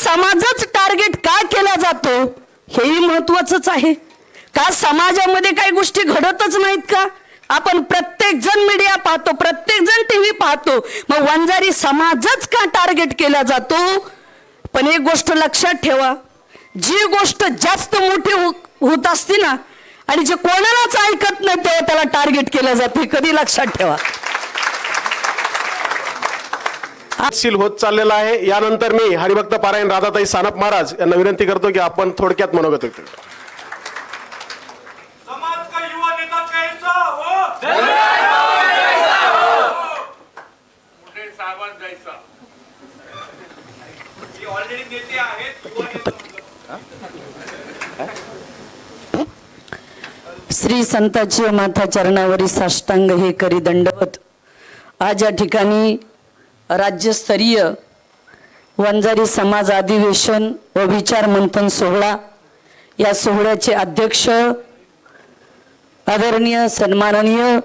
समाजच target का केला जातो हेही महत्वाचंच आहे. का समाजामध्ये काही गोष्टी घडतच नाहीत का? आपण प्रत्येक जण मीडिया पाहतो प्रत्येक जण टीव्ही पाहतो. मग वंजारी समाजच का टार्गेट केला जातो? पण एक गोष्ट लक्षात ठेवा जी गोष्ट जास्त मोठी हो-, होत असते ना आणि जे कोणालाच ऐकत नाही तेव्हा त्याला टार्गेट केलं जाते. कधी लक्षात ठेवा. शील होत चाललेला आहे. यानंतर मी हरिभक्त पारायण राधाताई सानप महाराज यांना विनंती करतो की आपण थोडक्यात मनोगत व्यक्त करू. समाज का युवा नेता कैसा हो? हे श्री संताची माथा चरणावरी साष्टांग हे करी दंडवत आज या ठिकाणी राज्यस्तरीय वंजारी समाज अधिवेशन व विचार मंथन सोहळा. या सोहळ्याचे अध्यक्ष आदरणीय सन्माननीय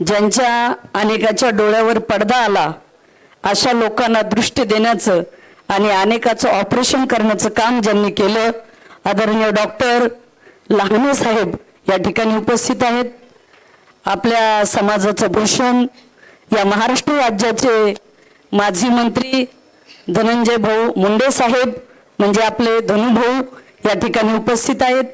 ज्यांच्या अनेकाच्या डोळ्यावर पडदा आला अशा लोकांना दृष्टी देण्याचं आणि अनेकाचं ऑपरेशन करण्याचं काम ज्यांनी केलं आदरणीय डॉक्टर लहाने साहेब या ठिकाणी उपस्थित आहेत. आपल्या समाजाचं भूषण या महाराष्ट्र राज्याचे माजी मंत्री धनंजय भाऊ मुंडे साहेब म्हणजे आपले धनुभाऊ या ठिकाणी उपस्थित आहेत.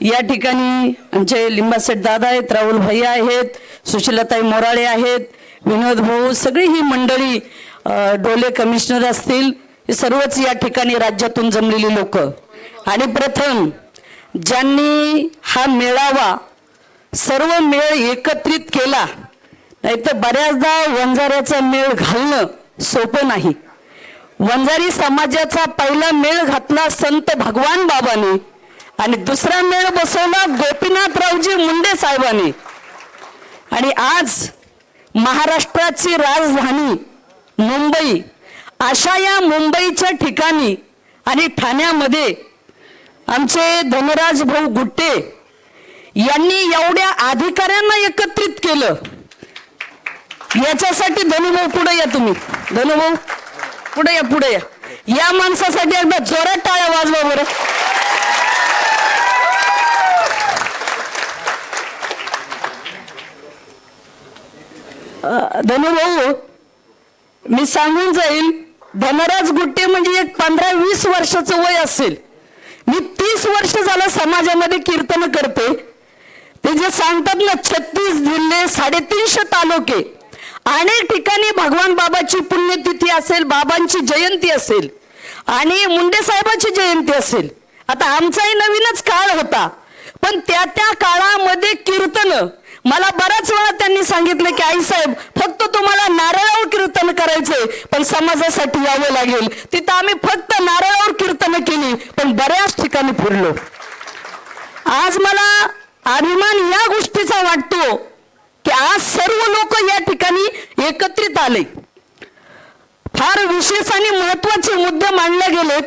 या ठिकाणी आमचे लिंबासेठ दादा आहेत राहुल भैया आहेत सुशीलाताई मोराळे आहेत विनोद भाऊ सगळी ही मंडळी डोले कमिशनर असतील हे सर्वच या ठिकाणी राज्यातून जमलेली लोक. आणि प्रथम ज्यांनी हा मेळावा सर्व मेळ एकत्रित केला नाहीतर बऱ्याचदा वंजाऱ्याचा मेळ घालणं सोपं नाही. वंजारी समाजाचा पहिला मेळ घातला संत भगवान बाबांनी आणि दुसरा मेळ बसवला गोपीनाथरावजी मुंडे साहेबांनी. आणि आज महाराष्ट्राची राजधानी मुंबई अशा या मुंबईच्या ठिकाणी आणि ठाण्यामध्ये आमचे धनराज भाऊ गुट्टे यांनी एवढ्या अधिकाऱ्यांना एकत्रित केलं. याच्यासाठी धनुभाऊ पुढे या तुम्ही. धनुभाऊ पुढे या पुढे या. या माणसासाठी एकदा जोरात टाळ्या वाजवा बरं. धनुभाऊ मी सांगून जाईल धनराज गुट्टे म्हणजे एक पंधरा वीस वर्षाचं वय असेल. मी तीस वर्ष झालं समाजामध्ये कीर्तन करते. ते जे सांगतात ना छत्तीस जिल्हे साडेतीनशे तालुके अनेक ठिकाणी भगवान बाबाची पुण्यतिथी असेल बाबांची जयंती असेल आणि मुंडे साहेबाची जयंती असेल. आता आमचाही नवीनच काळ होता पण त्या त्या काळामध्ये कीर्तन. मला बऱ्याच वेळा त्यांनी सांगितलं की आई साहेब फक्त तुम्हाला नारळावर कीर्तन करायचंय पण समाजासाठी यावं लागेल. तिथं आम्ही फक्त नारळावर कीर्तन केली पण बऱ्याच ठिकाणी फिरलो. आज मला अभिमान या गोष्टीचा वाटतो त्या सर्व लोक या ठिकाणी एकत्रित आले. फार विशेष आणि महत्त्वाचे मुद्दे मांडले गेलेत.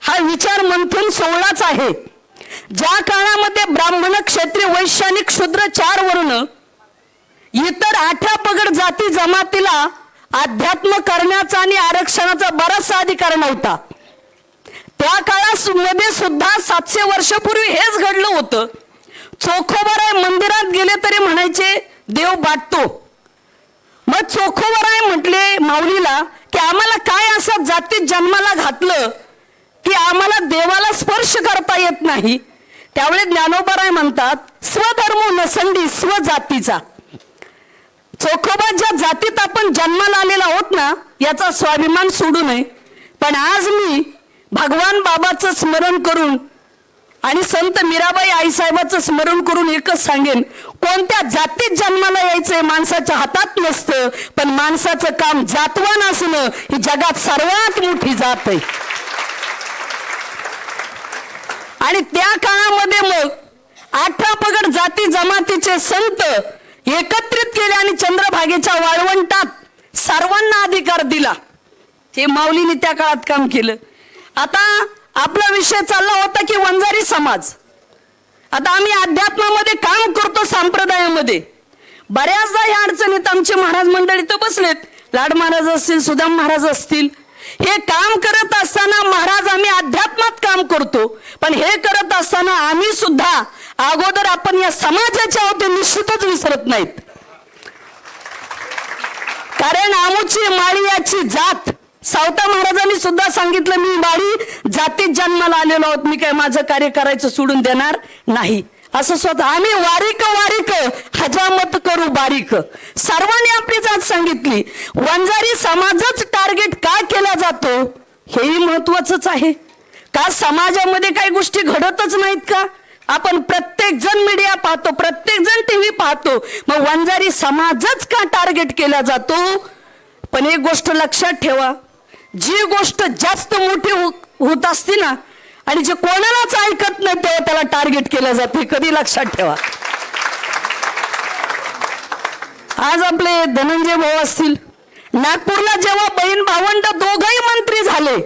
हा विचार मंथन सोहळाच आहे. ज्या काळामध्ये ब्राह्मण क्षत्रिय वैश्य शूद्र चार वर्ण इतर आठ्या पगड जाती जमातीला अध्यात्म करण्याचा आणि आरक्षणाचा बराचसा अधिकार नव्हता. त्या काळामध्ये सुद्धा सातशे वर्षापूर्वी हेच घडलं होतं. चोखोबराय मंदिरात गेले तरी म्हणायचे देव बाटतो. मग चोखोबराय म्हटले माऊलीला की आम्हाला काय असं जातीत जन्माला घातलं की आम्हाला देवाला स्पर्श करता येत नाही? त्यावेळी ज्ञानोबराय म्हणतात स्वधर्म नसंडी स्वजातीचा. चोखोबा ज्या जातीत आपण जन्माला आलेला आहोत ना याचा स्वाभिमान सोडू नये. पण आज मी भगवान बाबाचं स्मरण करून आणि संत मीराबाई आईसाहेबाचं स्मरण करून एकच सांगेन कोणत्या जातीत जन्माला यायचंय माणसाच्या हातात नसतं पण माणसाचं काम जातवान असणं ही जगात सर्वात मोठी जात आहे. आणि त्या काळामध्ये मग अठरा पगड जाती जमातीचे संत एकत्रित केले आणि चंद्रभागेच्या वाळवंटात सर्वांना अधिकार दिला. हे माऊलीने त्या काळात काम केलं. आता आपला विषय चालला होता की वंजारी समाज. आता आम्ही अध्यात्मामध्ये काम करतो संप्रदायामध्ये. बऱ्याचदा या अडचणीत आमचे महाराज मंडळी तर बसलेत. लाड महाराज असतील सुदाम महाराज असतील. हे काम करत असताना महाराज आम्ही अध्यात्मात काम करतो. पण हे करत असताना आम्ही सुद्धा अगोदर आपण या समाजाच्या होते निश्चितच विसरत नाहीत. कारण आमुची माळी याची जात सावता महाराजांनी सुद्धा सांगितलं मी माळी जातीत जन्माला आलेलो आहोत. मी काय माझं कार्य करायचं सोडून देणार नाही. असं स्वतः आम्ही वारीक वारीक हजामत करू बारीक. सर्वांनी आपली जात सांगितली. वंजारी समाजच टार्गेट का केला जातो हेही महत्वाचंच आहे. का समाजामध्ये काही गोष्टी घडतच नाहीत का? आपण प्रत्येक जण मीडिया पाहतो प्रत्येक जण टीव्ही पाहतो. मग वंजारी समाजच का टार्गेट केला जातो? पण एक गोष्ट लक्षात ठेवा जी गोष्ट जास्त मोठी हो-, होत असते ना आणि जे कोणालाच ऐकत नाही तेव्हा त्याला टार्गेट केलं जाते. कधी लक्षात ठेवा. आज आपले धनंजय भाऊ असतील. नागपूरला जेव्हा बहीण भावंड दोघही मंत्री झाले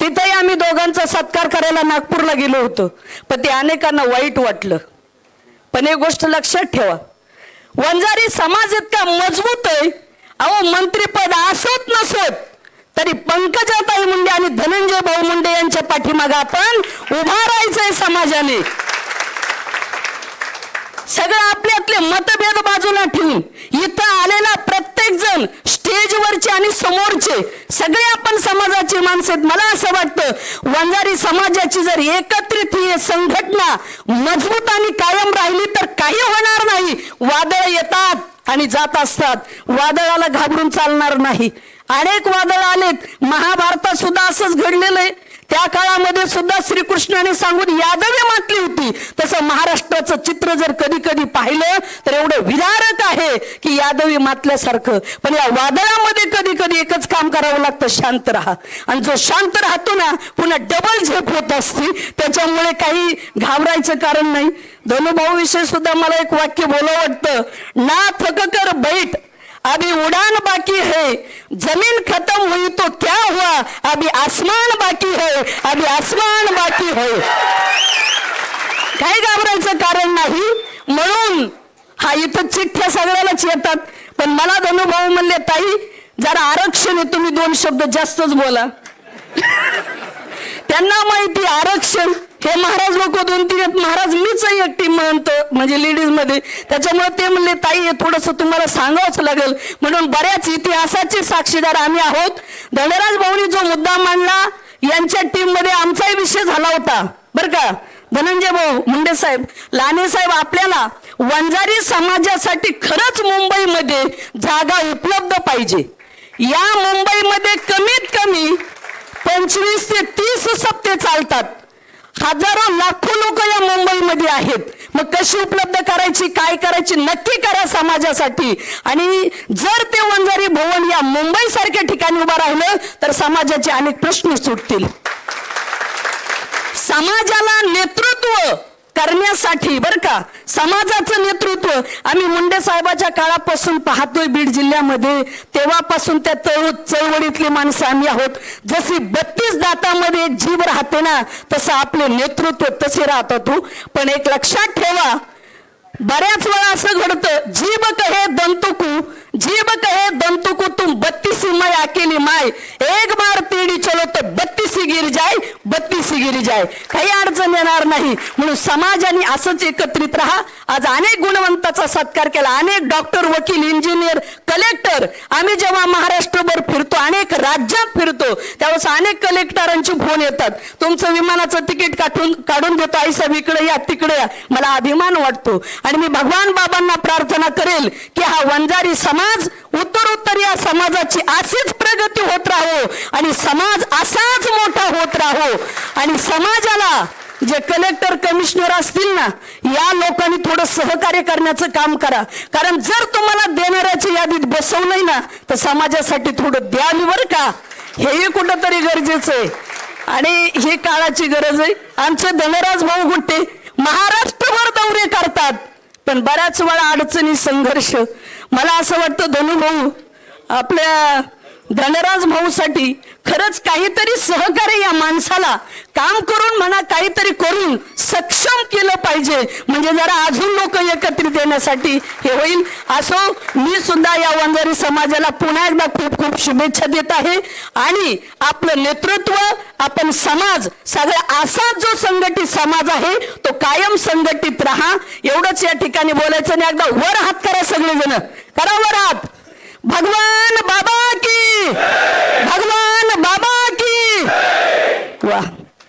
तिथेही आम्ही दोघांचा सत्कार करायला नागपूरला गेलो होतो. पण ते अनेकांना वाईट वाटलं. पण एक गोष्ट लक्षात ठेवा. वंजारी समाज इतका मजबूत आहे. अहो मंत्रीपद असोत नसत. तरी पंकजाताई मुंडे आणि धनंजय भाऊ मुंडे यांच्या पाठीमागे आपण उभा राहायचंय समाजाने. सगळं आपल्यातले आपले मतभेद बाजूला ठेवून इथं आलेला प्रत्येक जण स्टेजवरचे आणि समोरचे सगळे आपण समाजाची माणसं आहेत. मला असं वाटतं वंजारी समाजाची जर एकत्रित ही संघटना मजबूत आणि कायम राहिली तर काही होणार नाही. वादळ येतात आणि जात असतात. वादळाला घाबरून चालणार नाही. अनेक वादळ आलेत. महाभारतात सुद्धा असंच घडलेलं आहे. त्या काळामध्ये सुद्धा श्रीकृष्णाने सांगून यादवी मातली होती. तसं महाराष्ट्राचं चित्र जर कधी कधी पाहिलं तर एवढं विदारक आहे की यादवी मातल्यासारखं. पण या वादळामध्ये कधी कधी एकच काम करावं लागतं शांत राहा. आणि जो शांत राहतो ना पुन्हा डबल झेप होत असते. त्याच्यामुळे काही घाबरायचं कारण नाही. धनुभाऊ विषयी सुद्धा मला एक वाक्य बोलावं वाटतं. ना थक कर बैठ. अभी उड़ान बाकी है। जमीन खत्म हुई तो क्या हुआ? अभी आसमान बाकी है। अभी आसमान बाकी है। काही घाबरायचं कारण नाही. म्हणून हा इथं चिठ्ठ्या सगळ्यालाच येतात. पण मला अनुभव म्हणले ताई जरा आरक्षण आहे तुम्ही दोन शब्द जास्तच बोला. त्यांना माहिती आरक्षण. हे महाराज लोक दोन तीन महाराज मीच एकटी म्हणतो म्हणजे लेडीजमध्ये. त्याच्यामुळे ते म्हणले ताई हे थोडस तुम्हाला सांगावंच लागेल. म्हणून बऱ्याच इतिहासाचे साक्षीदार आम्ही आहोत. धनराज भाऊनी जो मुद्दा मांडला यांच्या टीममध्ये आमचाही विषय झाला होता. बर का? धनंजय भाऊ मुंडे साहेब लाने साहेब आपल्याला वंजारी समाजासाठी खरंच मुंबईमध्ये जागा उपलब्ध पाहिजे. या मुंबईमध्ये कमीत कमी पंचवीस ते तीस सप्ते चालतात. हजारो लाखो लोक या मुंबईमध्ये आहेत. मग कशी उपलब्ध करायची काय करायची नक्की करा समाजासाठी. आणि जर ते वंजारी भवन या मुंबई सारख्या ठिकाणी उभं राहिलं तर समाजाचे अनेक प्रश्न सुटतील. समाजाला नेतृत्व करण्यासाठी बर का? समाजाचं नेतृत्व. आम्ही मुंडे साहेबाच्या काळापासून पाहतोय बीड जिल्ह्यामध्ये. तेव्हापासून त्या तळ चळवळीतली माणसं आम्ही आहोत. जशी बत्तीस दातामध्ये एक राहते ना तसं आपले नेतृत्व तसे राहतात तू पण एक लक्षात ठेवा बऱ्याच वेळा असं घडतं जीव कहे दंतुकू जीभ कहे दंतु को तुम बत्तीसी माय अकेली माय एक बार तेडी चलो तर बत्तीसी गिर जाय बत्तीसी गिर जाय काही अडचण येणार नाही म्हणून समाजाने असंच एकत्रित राहा आज अनेक गुणवंताचा सत्कार केला अनेक डॉक्टर वकील इंजिनियर कलेक्टर आम्ही जेव्हा महाराष्ट्रभर फिरतो अनेक राज्यात फिरतो त्यावेळेस अनेक कलेक्टरांचे फोन येतात तुमचं विमानाचं तिकीट काढून काढून देतो आई साहेब इकडे या तिकडे या मला अभिमान वाटतो आणि मी भगवान बाबांना प्रार्थना करेल की हा वंजारी समाज उत्तरोत्तर या समाजाची अशीच प्रगती होत राहो आणि समाज असाच मोठा होत राहो. आणि समाजाला जे कलेक्टर कमिशनर असतील ना या लोकांनी थोडं सहकार्य करण्याचं काम करा. कारण जर तुम्हाला देणाऱ्याच्या यादीत बसवलंय ना तर समाजासाठी थोडं द्यावी बरं का. हेही कुठंतरी गरजेचं आहे. आणि ही काळाची गरज आहे. आमचे धनराज भाऊ गुट्टे महाराष्ट्रभर दौरे करतात. पण बऱ्याच वेळा अडचणी संघर्ष मला असं वाटतं धनुभाऊ आपल्या धनराज भाऊसाठी खरंच काहीतरी सहकार्य या माणसाला काम करून म्हणा काहीतरी करून सक्षम केलं पाहिजे. म्हणजे जरा अजून लोक एकत्रित येण्यासाठी हे होईल. असो मी सुद्धा या वंजारी समाजाला पुन्हा एकदा खूप खूप शुभेच्छा देत आहे. आणि आपलं नेतृत्व आपण समाज सगळा असाच जो संघटित समाज आहे तो कायम संघटित राहा. एवढंच या ठिकाणी बोलायचं आणि एकदा वर हात करा सगळेजण. करा वर हात. भगवान बाबा की भगवान बाबा की वा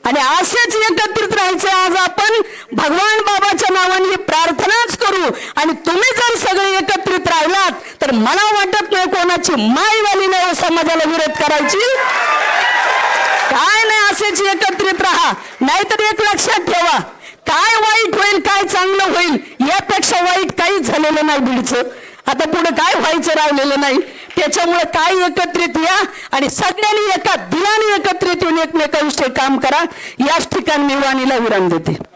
आणि असेच एकत्रित राहायचे आज आपण भगवान बाबाच्या नावाने ही प्रार्थनाच करू. आणि तुम्ही जर सगळे एकत्रित राहिलात तर मला वाटत नाही कोणाची माईवाली नाही हो समाजाला विरोध करायची. काय नाही असेच एकत्रित राहा. नाहीतर एक लक्षात ठेवा. काय वाईट होईल काय चांगलं होईल यापेक्षा वाईट काहीच झालेलं नाही बीडचं आता पुढे काय व्हायचं राहिलेलं नाही. त्याच्यामुळे काय एकत्रित या? आणि सगळ्यांनी एका दिलाने एकत्रित येऊन एकमेकाविषयी काम करा. याच ठिकाणी मी वाणीला विराम देते.